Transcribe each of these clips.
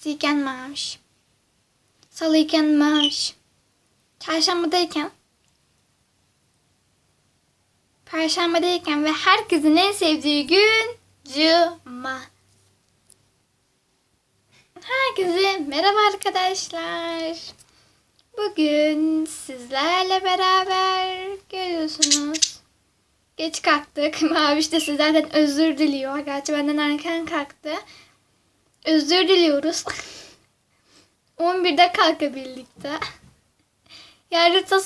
Cumartesiyken maviş. Salıyken maviş. Çarşambadayken. Perşembedeyken ve herkesin en sevdiği gün Cuma. Herkese merhaba arkadaşlar. Bugün sizlerle beraber görüyorsunuz. Geç kalktık. Maviş de sizlerden özür diliyor. Gerçi benden erken kalktı. Özür diliyoruz. 11'de kalkabildik de. Yarın da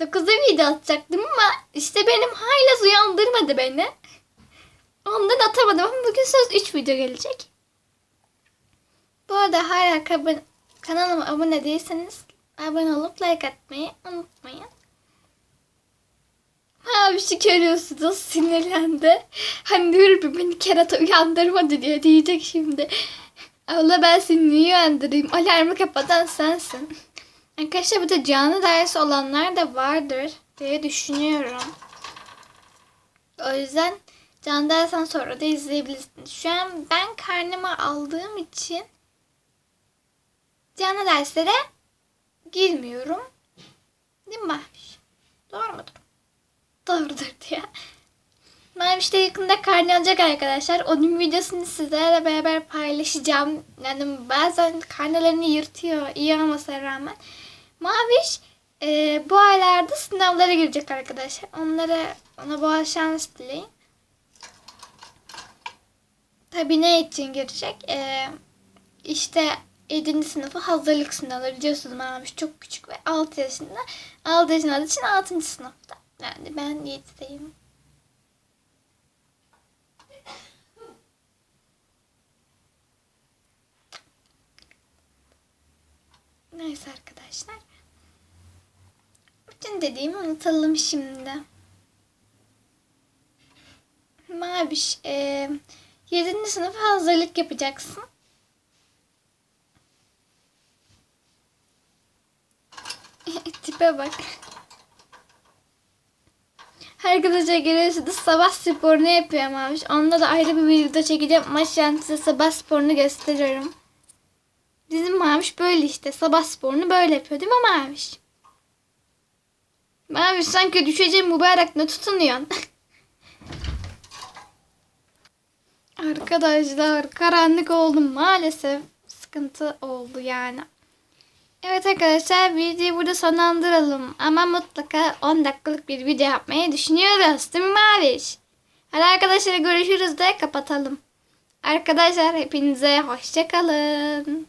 9'da video atacaktım ama işte benim hala uyandırmadı beni. Ondan atamadım ama bugün söz 3 video gelecek. Bu arada hala kanalıma abone değilseniz abone olup like atmayı unutmayın. Görüyorsunuz sinirlendi. Hani ya, beni kerata uyandırmadı diye diyecek şimdi. Allah ben seni niye uyandırayım? Alarmı kapatan sensin. Arkadaşlar burada canlı dersi olanlar da vardır diye düşünüyorum. O yüzden canlı dersten sonra da izleyebilirsiniz. Şu an ben karnıma aldığım için canlı derslere girmiyorum. Değil mi? Doğrudur diye. Maviş de yakında karne alacak arkadaşlar. Onun videosunu sizlerle beraber paylaşacağım. Yani bazen karnelerini yırtıyor iyi olmasına rağmen. Maviş e, bu aylarda sınavlara girecek arkadaşlar. Onlara ona bol şans dileyin. Tabii ne için girecek? E, işte 7. sınıfı hazırlık sınavları biliyorsunuz Maviş çok küçük ve 6 yaşında. 6 yaşında için 6. sınıfta. Yani ben 7'deyim. Neyse arkadaşlar. Bütün dediğimi unutalım şimdi. Maviş, e, 7. sınıfa hazırlık yapacaksın. Tipe bak. Arkadaşlar görüyorsunuz sabah sporunu yapıyor Maviş. Onda da ayrı bir video çekeceğim an size sabah sporunu gösteriyorum. Bizim Maviş böyle işte. Sabah sporunu böyle yapıyor değil mi Maviş? Maviş sanki düşeceğim mübarek ne tutunuyorsun? Arkadaşlar karanlık oldu maalesef. Sıkıntı oldu yani. Evet arkadaşlar videoyu burada sonlandıralım. Ama mutlaka 10 dakikalık bir video yapmayı düşünüyoruz. Değil mi Maviş? Hadi arkadaşlar görüşürüz de kapatalım. Arkadaşlar hepinize hoşçakalın.